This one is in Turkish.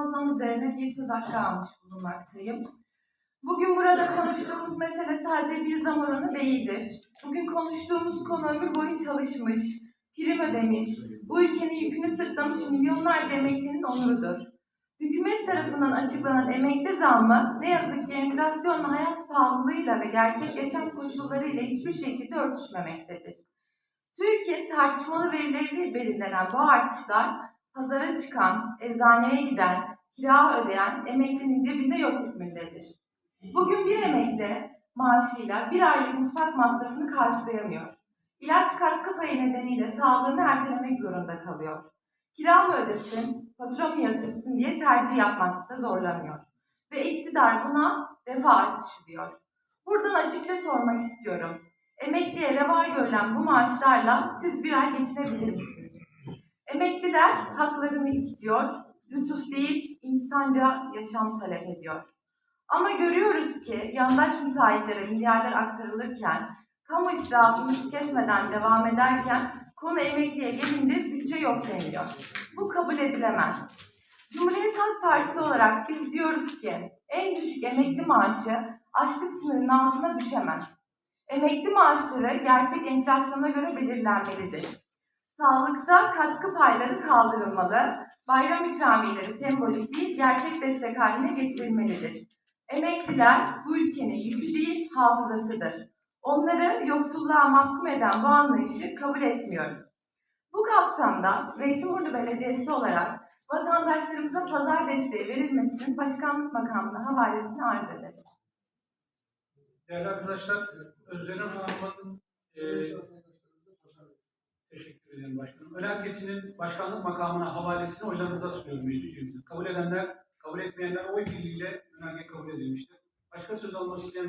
Yılmaz Han üzerine bir söz hakkı almış bulunmaktayım. Bugün burada konuştuğumuz mesele sadece bir zam oranı değildir. Bugün konuştuğumuz konu ömür boyu çalışmış, prim ödemiş, bu ülkenin yükünü sırtlamış milyonlarca emeklinin onurudur. Hükümet tarafından açıklanan emekli zammı ne yazık ki enflasyonla hayat pahalılığıyla ve gerçek yaşam koşullarıyla hiçbir şekilde örtüşmemektedir. TÜİK'in tartışmalı verileriyle belirlenen bu artışlar pazara çıkan, eczaneye giden, kira ödeyen emeklinin cebinde yok hükmündedir. Bugün bir emekli maaşıyla bir aylık mutfak masrafını karşılayamıyor. İlaç katkı payı nedeniyle sağlığını ertelemek zorunda kalıyor. Kira mı ödesin, fatura mı yatırsın diye tercih yapmakta zorlanıyor. Ve iktidar buna refah artışı diyor. Buradan açıkça sormak istiyorum. Emekliye reva görülen bu maaşlarla siz bir ay geçinebilir misiniz? Emekliler haklarını istiyor, lütuf değil, insanca yaşam talep ediyor. Ama görüyoruz ki yandaş müteahhitlere milyarlar aktarılırken, kamu israfımız kesmeden devam ederken konu emekliye gelince bütçe yok deniliyor. Bu kabul edilemez. Cumhuriyet Halk Partisi olarak biz diyoruz ki en düşük emekli maaşı açlık sınırının altına düşemez. Emekli maaşları gerçek enflasyona göre belirlenmelidir. Sağlıkta katkı payları kaldırılmalı, bayram ikramiyeleri sembolik değil gerçek destek haline getirilmelidir. Emekliler bu ülkenin yükü değil hafızasıdır. Onları yoksulluğa mahkum eden bu anlayışı kabul etmiyoruz. Bu kapsamda Zeytinburnu Belediyesi olarak vatandaşlarımıza pazar desteği verilmesinin başkanlık makamına havalesini arz ederim. Değerli arkadaşlar, Özlem Hanım'ın e, ederim başkanım. Önergesinin başkanlık makamına havalesini oylarınıza sunuyorum meclis. Kabul edenler, kabul etmeyenler oy birliğiyle önerge kabul edilmiştir. Başka söz almak isteyen